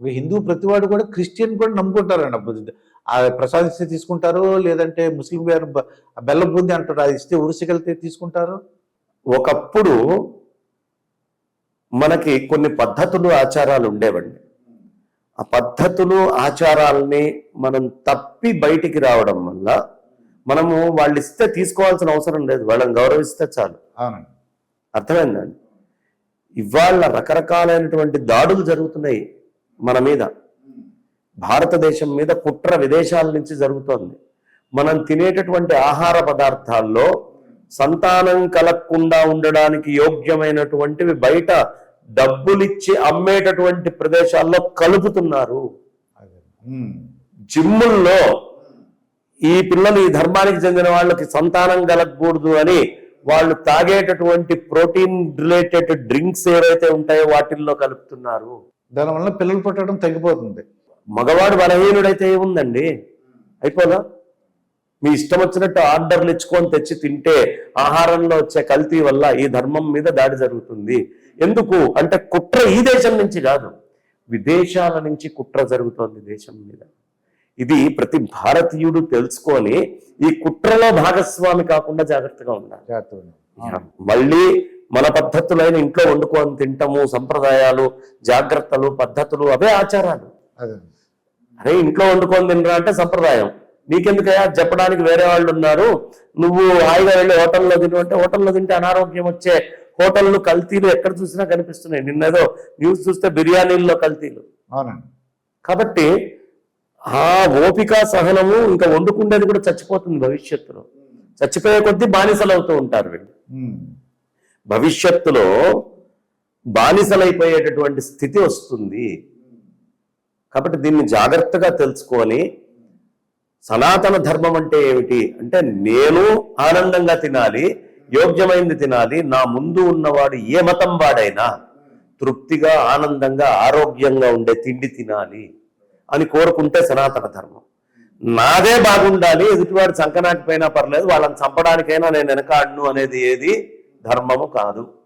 ఒక హిందూ ప్రతివాడు కూడా క్రిస్టియన్ కూడా నమ్ముకుంటారండి అప్పుడు ఆ ప్రసాదం ఇస్తే తీసుకుంటారు లేదంటే ముస్లిం గారు బెల్లం బూంది అంటారు అది ఇస్తే ఉరుసుకెళ్తే తీసుకుంటారు? ఒకప్పుడు మనకి కొన్ని పద్ధతులు ఆచారాలు ఉండేవండి. ఆ పద్ధతులు ఆచారాలని మనం తప్పి బయటికి రావడం వల్ల మనము వాళ్ళు ఇస్తే తీసుకోవాల్సిన అవసరం లేదు. వాళ్ళని గౌరవిస్తే చాలు. అర్థమైందండి ఇవాళ రకరకాలైనటువంటి దాడులు జరుగుతున్నాయి. మన మీద. భారతదేశం మీద కుట్ర విదేశాల నుంచి జరుగుతోంది. మనం తినేటటువంటి ఆహార పదార్థాల్లో సంతానం కలగకుండా ఉండడానికి యోగ్యమైనటువంటివి బయట డబ్బులిచ్చి అమ్మేటటువంటి ప్రదేశాల్లో కలుపుతున్నారు. జిమ్ముల్లో ఈ పిల్లలు ఈ ధర్మానికి చెందిన వాళ్ళకి సంతానం కలగకూడదు అని వాళ్ళు తాగేటటువంటి ప్రోటీన్ రిలేటెడ్ డ్రింక్స్ ఏవైతే ఉంటాయో వాటిల్లో కలుపుతున్నారు. దానివల్ల పిల్లలు పుట్టడం తగ్గిపోతుంది. మగవాడు బలహీనుడైతే ఏముందండి? అయిపోదా? మీ ఇష్టం వచ్చినట్టు ఆర్డర్లు ఇచ్చుకొని తెచ్చి తింటే ఆహారంలో వచ్చే కల్తీ వల్ల ఈ ధర్మం మీద దాడి జరుగుతుంది. ఎందుకు? అంటే కుట్ర ఈ దేశం నుంచి కాదు. విదేశాల నుంచి కుట్ర జరుగుతోంది దేశం మీద. ఇది ప్రతి భారతీయుడు తెలుసుకొని ఈ కుట్రలో భాగస్వామి కాకుండా జాగ్రత్తగా ఉండాలి. మళ్ళీ మన పద్ధతులైన ఇంట్లో వండుకొని తింటము సంప్రదాయాలు జాగ్రత్తలు పద్ధతులు అవే ఆచారాలు. అదే. అరే ఇంట్లో వండుకొని తినరా అంటే సంప్రదాయం. నీకెందుకయ్యా? చెప్పడానికి వేరే వాళ్ళు ఉన్నారు. నువ్వు హాయిగా వెళ్ళి హోటల్లో తిను అంటే హోటల్లో తింటే అనారోగ్యం వచ్చే హోటళ్ళు కల్తీలు ఎక్కడ చూసినా కనిపిస్తున్నాయి. నిన్నేదో న్యూస్ చూస్తే బిర్యానీల్లో కల్తీలు. అవునండి. కాబట్టి ఆ ఓపిక సహనము ఇంకా వండుకుండేది కూడా చచ్చిపోతుంది భవిష్యత్తులో. చచ్చిపోయే కొద్దీ బానిసలు అవుతూ ఉంటారు వీళ్ళు. భవిష్యత్తులో బానిసలైపోయేటటువంటి స్థితి వస్తుంది. కాబట్టి దీన్ని జాగ్రత్తగా తెలుసుకొని సనాతన ధర్మం అంటే ఏమిటి? అంటే నేను ఆనందంగా తినాలి యోగ్యమైంది తినాలి నా ముందు ఉన్నవాడు ఏ మతం వాడైనా తృప్తిగా ఆనందంగా ఆరోగ్యంగా ఉండే తిండి తినాలి అని కోరుకుంటే సనాతన ధర్మం. నాదే బాగుండాలి ఎదుటివాడు చంకనాకపోయినా పర్లేదు వాళ్ళని చంపడానికైనా నేను వెనకాడను అనేది ఏది? ధర్మము కాదు.